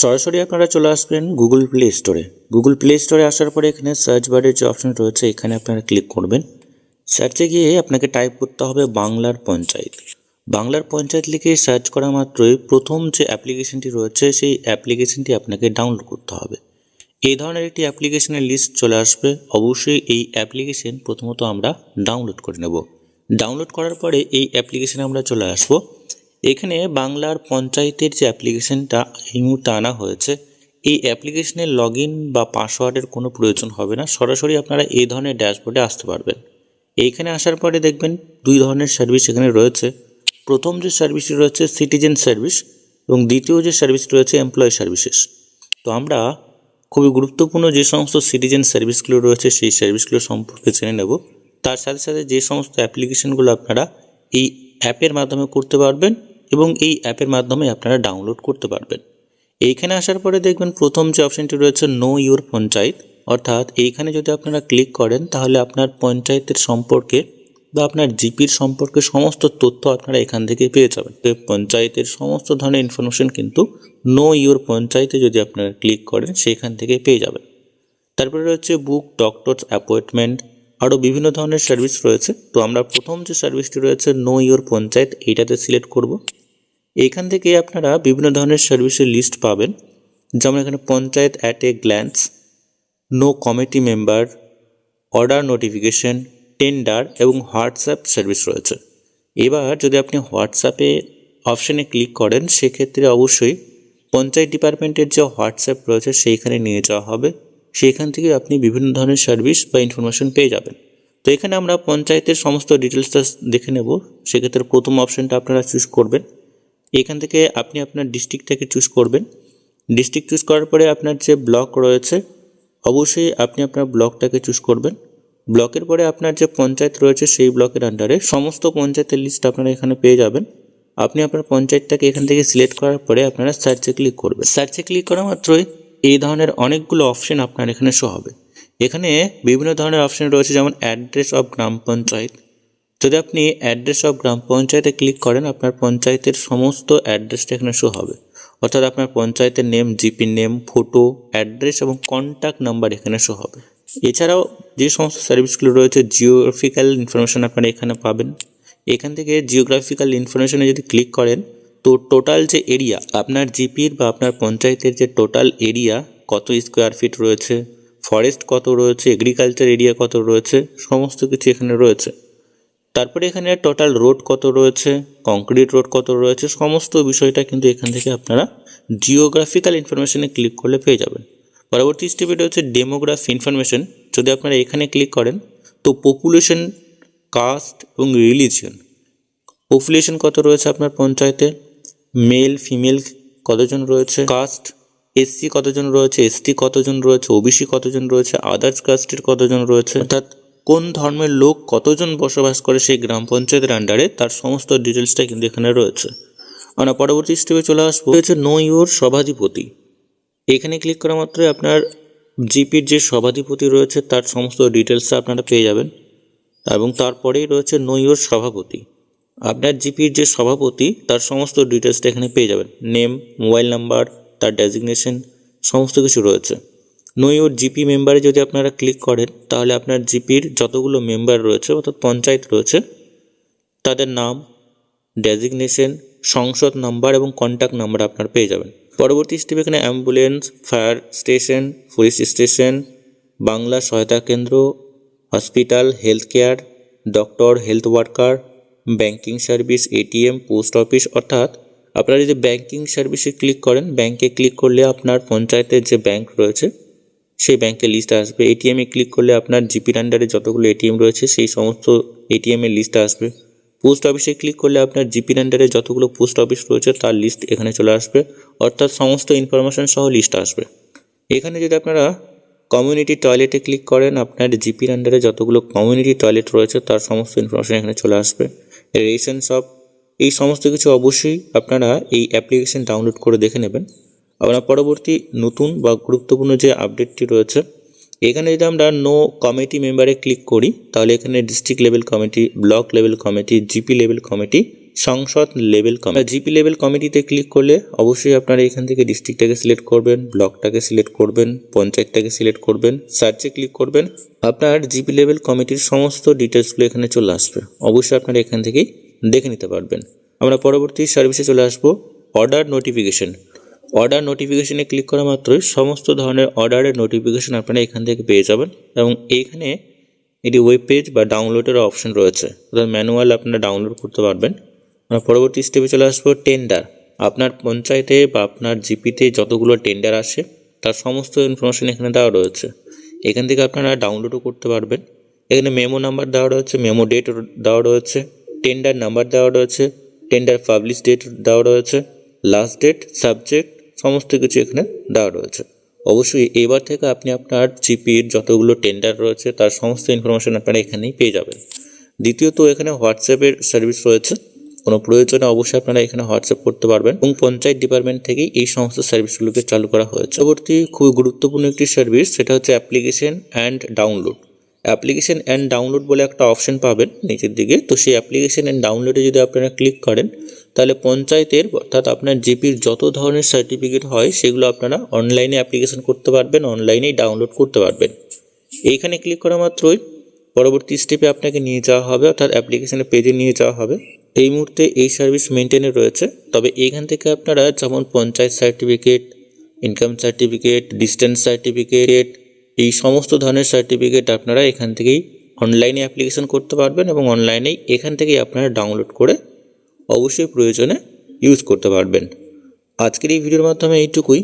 সরাসরি আপনারা চলে আসবেন গুগল প্লে স্টোরে গুগল প্লে স্টোরে আসার পরে এখানে সার্চ বারের যে অপশন রয়েছে, এখানে আপনারা ক্লিক করবেন। সার্চে গিয়ে আপনাকে টাইপ করতে হবে বাংলার পঞ্চায়েত। বাংলার পঞ্চায়েত লিখে সার্চ করা মাত্রই প্রথম যে অ্যাপ্লিকেশনটি রয়েছে, সেই অ্যাপ্লিকেশনটি আপনাকে ডাউনলোড করতে হবে। এই ধরনের একটি অ্যাপ্লিকেশনের লিস্ট চলে আসবে। অবশ্যই এই অ্যাপ্লিকেশন প্রথমত আমরা ডাউনলোড করে নেব। ডাউনলোড করার পরে এই অ্যাপ্লিকেশনে আমরা চলে আসব। এখানে বাংলার পঞ্চায়েতের যে অ্যাপ্লিকেশনটা এই মুহূর্তে আনা হয়েছে, এই অ্যাপ্লিকেশনের লগ বা পাসওয়ার্ডের কোনো প্রয়োজন হবে না। সরাসরি আপনারা এই ধরনের ড্যাশবোর্ডে আসতে পারবেন। এইখানে আসার পরে দেখবেন দুই ধরনের সার্ভিস এখানে রয়েছে। প্রথম যে সার্ভিসটি রয়েছে সিটিজেন সার্ভিস এবং দ্বিতীয় যে সার্ভিস রয়েছে এমপ্লয় সার্ভিসেস তো আমরা খুবই গুরুত্বপূর্ণ যে সমস্ত সিটিজেন সার্ভিসগুলো রয়েছে সেই সার্ভিসগুলো সম্পর্কে জেনে নেব। তার সাথে সাথে যে সমস্ত অ্যাপ্লিকেশনগুলো আপনারা এই অ্যাপের মাধ্যমে করতে পারবেন এবং এই অ্যাপের মাধ্যমে আপনারা ডাউনলোড করতে পারবেন। এইখানে আসার পরে দেখবেন প্রথম যে অপশনটি রয়েছে নো ইউর পঞ্চায়েত অর্থাৎ এইখানে যদি আপনারা ক্লিক করেন, তাহলে আপনার পঞ্চায়েতের সম্পর্কে বা আপনার জিপির সম্পর্কে সমস্ত তথ্য আপনারা এখান থেকে পেয়ে যাবেন। পঞ্চায়েতের সমস্ত ধরনের ইনফরমেশন কিন্তু নো ইউর পঞ্চায়েতে যদি আপনারা ক্লিক করেন, সেখান থেকে পেয়ে যাবেন। তারপরে রয়েছে বুক ডক্টরস অ্যাপয়েন্টমেন্ট আরও বিভিন্ন ধরনের সার্ভিস রয়েছে। তো আমরা প্রথম যে সার্ভিসটি রয়েছে নো ইউর পঞ্চায়েত এইটাতে সিলেক্ট করব। এইখান থেকে আপনারা বিভিন্ন ধরনের সার্ভিসের লিস্ট পাবেন। যেমন এখানে panchayat at a glance know committee member order notification tender এবং হোয়াটসঅ্যাপ সার্ভিস রয়েছে। এবার যদি আপনি হোয়াটসঅ্যাপে অপশানে ক্লিক করেন, সেক্ষেত্রে অবশ্যই পঞ্চায়েত ডিপার্টমেন্টের যে হোয়াটসঅ্যাপ রয়েছে, সেইখানে নিয়ে যাওয়া হবে। সেইখান থেকে আপনি বিভিন্ন ধরনের সার্ভিস বা ইনফরমেশন পেয়ে যাবেন। তো এখানে আমরা পঞ্চায়েতের সমস্ত ডিটেলসটা দেখে নেব। সেক্ষেত্রে প্রথম অপশানটা আপনারা চুজ করবেন। এখান থেকে আপনি আপনার ডিস্ট্রিক্টটাকে চুজ করবেন। ডিস্ট্রিক্ট চুজ করার পরে আপনার যে ব্লক রয়েছে, অবশ্যই আপনি আপনার ব্লকটাকে চুজ করবেন। ব্লকের পরে আপনার যে পঞ্চায়েত রয়েছে, সেই ব্লকের আন্ডারে সমস্ত পঞ্চায়েতের লিস্ট আপনারা এখানে পেয়ে যাবেন। আপনি আপনার পঞ্চায়েতটাকে এখান থেকে সিলেক্ট করার পরে আপনারা সার্চে ক্লিক করবেন। সার্চে ক্লিক করা মাত্রই এই ধরনের অনেকগুলো অপশন আপনার এখানে শো হবে। এখানে বিভিন্ন ধরনের অপশন রয়েছে, যেমন অ্যাড্রেস অফ গ্রাম পঞ্চায়েত। যদি আপনি অ্যাড্রেস অফ গ্রাম পঞ্চায়েতে ক্লিক করেন, আপনার পঞ্চায়েতের সমস্ত অ্যাড্রেসটা এখানে শো হবে। অর্থাৎ আপনার পঞ্চায়েতের name GP name photo address এবং কন্ট্যাক্ট নাম্বার এখানে শো হবে। এছাড়াও যে সমস্ত সার্ভিসগুলো রয়েছে জিওগ্রাফিক্যাল ইনফরমেশন আপনারা এখানে পাবেন। এখান থেকে জিওগ্রাফিক্যাল ইনফরমেশনে যদি ক্লিক করেন তো টোটাল যে এরিয়া আপনার জিপির বা আপনার পঞ্চায়েতের যে টোটাল এরিয়া কত স্কোয়ার ফিট রয়েছে ফরেস্ট কত রয়েছে এগ্রিকালচার এরিয়া কত রয়েছে, সমস্ত কিছু এখানে রয়েছে। তারপরে এখানে টোটাল রোড কত রয়েছে কংক্রিট রোড কত রয়েছে, সমস্ত বিষয়টা কিন্তু এখান থেকে আপনারা জিওগ্রাফিক্যাল ইনফরমেশনে ক্লিক করলে পেয়ে যাবেন। পরবর্তী স্টেপে হচ্ছে ডেমোগ্রাফি ইনফরমেশন যদি আপনারা এখানে ক্লিক করেন, তো পপুলেশন কাস্ট এবং রিলিজিয়ন পপুলেশন কত রয়েছে আপনার পঞ্চায়েতে? মেল, ফিমেল কতজন রয়েছে? কাস্ট, এসসি কতজন রয়েছে? এসটি কতজন রয়েছে? ওবিসি কতজন রয়েছে? আদার্স কাস্টের কতজন রয়েছে? অর্থাৎ কোন ধর্মের লোক কতজন বসবাস করে সেই গ্রাম পঞ্চায়েতের আন্ডারে তার সমস্ত ডিটেলসটা কিন্তু এখানে রয়েছে। আমরা পরবর্তী স্টেপে চলে আসব। হচ্ছে নো ইউর সভাধিপতি। এখানে ক্লিক করা মাত্রই আপনার জিপির যে সভাধিপতি রয়েছে, তার সমস্ত ডিটেলসটা আপনারা পেয়ে যাবেন। এবং তারপরেই রয়েছে নৈয়র সভাপতি। আপনার জিপির যে সভাপতি, তার সমস্ত ডিটেলসটা এখানে পেয়ে যাবেন। নেম মোবাইল নাম্বার তার ডেজিগনেশন সমস্ত কিছু রয়েছে। নৈয়র জিপি মেম্বারে যদি আপনারা ক্লিক করেন, তাহলে আপনার জিপির যতগুলো মেম্বার রয়েছে, অর্থাৎ পঞ্চায়েত রয়েছে, তাদের নাম ডেজিগনেশন সংসদ নাম্বার এবং কন্ট্যাক্ট নাম্বার আপনার পেয়ে যাবেন। পরবর্তী স্টেপ এখানে ambulance fire station police station Bangla Sahayata Kendra hospital health care doctor health worker banking service ATM post office অর্থাৎ আপনারা যদি ব্যাংকিং সার্ভিসে ক্লিক করেন ব্যাংকে ক্লিক করলে আপনার পঞ্চায়েতের যে ব্যাংক রয়েছে, সেই ব্যাংকের লিস্ট আসবে। এটিএমে ক্লিক করলে আপনার জিপির আন্ডারে যতগুলো এটিএম রয়েছে, সেই সমস্ত এটিএমের লিস্ট আসবে। পোস্ট অফিসে ক্লিক করলে আপনার জিপির আন্ডারে যতগুলো পোস্ট অফিস রয়েছে, তার লিস্ট এখানে চলে আসবে। অর্থাৎ সমস্ত ইনফরমেশন সহ লিস্ট আসবে। এখানে যদি আপনারা কমিউনিটি টয়লেটে ক্লিক করেন, আপনার জিপির আন্ডারে যতগুলো কমিউনিটি টয়লেট রয়েছে, তার সমস্ত ইনফরমেশন এখানে চলে আসবে। রেশন শপ এই সমস্ত কিছু অবশ্যই আপনারা এই অ্যাপ্লিকেশন ডাউনলোড করে দেখে নেবেন। আমরা পরবর্তী নতুন বা গুরুত্বপূর্ণ যে আপডেটটি রয়েছে, এখানে যদি আমরা নো কমিটি মেম্বারে ক্লিক করি, তাহলে এখানে district level committee block level committee GP level committee সংসদ লেভেল কমিটি জিপি লেভেল কমিটিতে ক্লিক করলে অবশ্যই আপনারা এখান থেকে ডিস্ট্রিক্টটাকে সিলেক্ট করবেন, ব্লকটাকে সিলেক্ট করবেন, পঞ্চায়েতটাকে সিলেক্ট করবেন, সার্চে ক্লিক করবেন। আপনার জিপি লেভেল কমিটির সমস্ত ডিটেলসগুলো এখানে চলে আসবে। অবশ্যই আপনারা এখান থেকেই দেখে নিতে পারবেন। আমরা পরবর্তী সার্ভিসে চলে আসব অর্ডার নোটিফিকেশন। অর্ডার নোটিফিকেশনে ক্লিক করা মাত্রই সমস্ত ধরনের অর্ডারের নোটিফিকেশন আপনারা এখান থেকে পেয়ে যাবেন এবং এইখানে এটি ওয়েব পেজ বা ডাউনলোডের অপশন রয়েছে। অর্থাৎ ম্যানুয়াল আপনারা ডাউনলোড করতে পারবেন। আমরা পরবর্তী স্টেপে চলে আসব টেন্ডার আপনার পঞ্চায়েতে বা আপনার জিপিতে যতগুলো টেন্ডার আসে, তার সমস্ত ইনফরমেশন এখানে দেওয়া রয়েছে। এখান থেকে আপনারা ডাউনলোডও করতে পারবেন। এখানে মেমো নাম্বার দেওয়া রয়েছে মেমো ডেট দেওয়া রয়েছে টেন্ডার নাম্বার দেওয়া রয়েছে টেন্ডার পাবলিশ ডেট দেওয়া রয়েছে লাস্ট ডেট সাবজেক্ট সমস্ত কিছু এখানে দেওয়া রয়েছে। অবশ্যই এবার থেকে আপনি আপনার জিপির যতগুলো টেন্ডার রয়েছে, তার সমস্ত ইনফরমেশন আপনারা এখানেই পেয়ে যাবেন। দ্বিতীয়ত এখানে হোয়াটসঅ্যাপের সার্ভিস রয়েছে। কোনো প্রয়োজনে অবশ্যই আপনারা এখানে হোয়াটসঅ্যাপ করতে পারবেন এবং পঞ্চায়েত ডিপার্টমেন্ট থেকেই এই সমস্ত সার্ভিসগুলোকে চালু করা হয়েছে। পরবর্তী খুবই গুরুত্বপূর্ণ একটি সার্ভিস সেটা হচ্ছে application and download application and download বলে একটা অপশন পাবেন নিচের দিকে। তো সেই অ্যাপ্লিকেশন অ্যান্ড ডাউনলোডে যদি আপনারা ক্লিক করেন, তাহলে পঞ্চায়েতের অর্থাৎ আপনার জিপির যত ধরনের সার্টিফিকেট হয়, সেগুলো আপনারা অনলাইনে অ্যাপ্লিকেশন করতে পারবেন অনলাইনেই ডাউনলোড করতে পারবেন। এইখানে ক্লিক করা মাত্রই পরবর্তী স্টেপে আপনাকে নিয়ে যাওয়া হবে, অর্থাৎ অ্যাপ্লিকেশনের পেজে নিয়ে যাওয়া হবে। এই মুহূর্তে এই সার্ভিস মেনটেনে রয়েছে। তবে এখান থেকে আপনারা যেমন panchayat certificate income certificate distance certificate এই সমস্ত ধরনের সার্টিফিকেট আপনারা এখান থেকেই অনলাইনে অ্যাপ্লিকেশন করতে পারবেন এবং অনলাইনেই এখান থেকেই আপনারা ডাউনলোড করে অবশ্যই প্রয়োজনে ইউজ করতে পারবেন। আজকের এই ভিডিওর মাধ্যমে এইটুকুই।